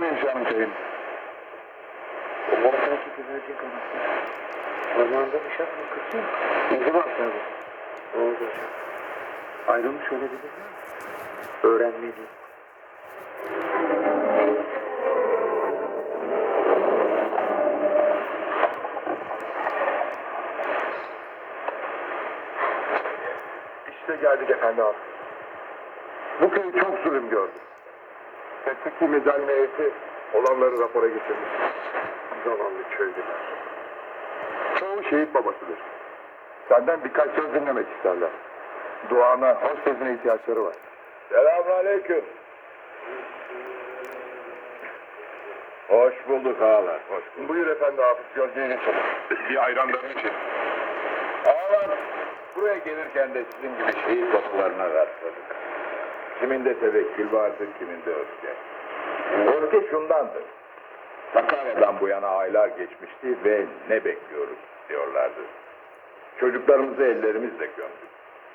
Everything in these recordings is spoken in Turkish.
vereceğim köyün. O ortadaki güvercin kanatları. Parmağında bıçak mı kızım? Ne zaman tabii? Oldu hocam. Ayrılmış olabilir mi? Öğrenmeliyim. İşte geldik efendi abi. Bu köy çok zulüm gördü. Tetkik medalme heyeti olanları rapora getirmiş. Zavallı köylüler. Çoğu şehit babasıdır. Senden birkaç söz dinlemek isterler. Duana, hoş sözüne ihtiyaçları var. Selamünaleyküm. Hoş bulduk ağalar, hoş bulduk. Buyur efendi hafız gölgeye geçelim. Bir ayranlarını için. Ağalar, buraya gelirken de sizin gibi şehit babalarına rastladık. Kiminde tevekkül vardır, kiminde öfke. Öfke şundandır. Sakarya'dan bu yana aylar geçmişti ve ne bekliyoruz diyorlardı. Çocuklarımızı ellerimizle gömdük.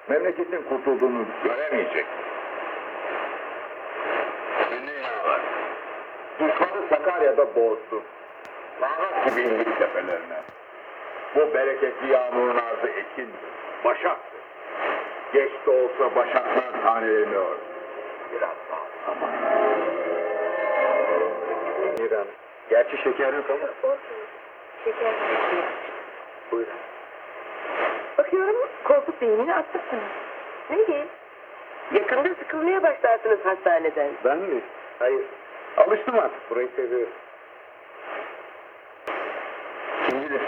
Memleketin kurtulduğunu göremeyecek. Düşmanı Sakarya'da boğduk. Lanet gibi indik tepelerine. Bu bereketli yağmurun arzı ekin, başaktır. Geç de olsa başaklar taneleniyor. Biraz Gerçi şeker yok ama. Şeker Buyurun. Bakıyorum koltuk değimini atmışsınız. Nereye? Yakında sıkılmaya başlarsınız hastaneden. Ben mi? Hayır. Alıştım artık. Burayı seviyorum. Şimdi de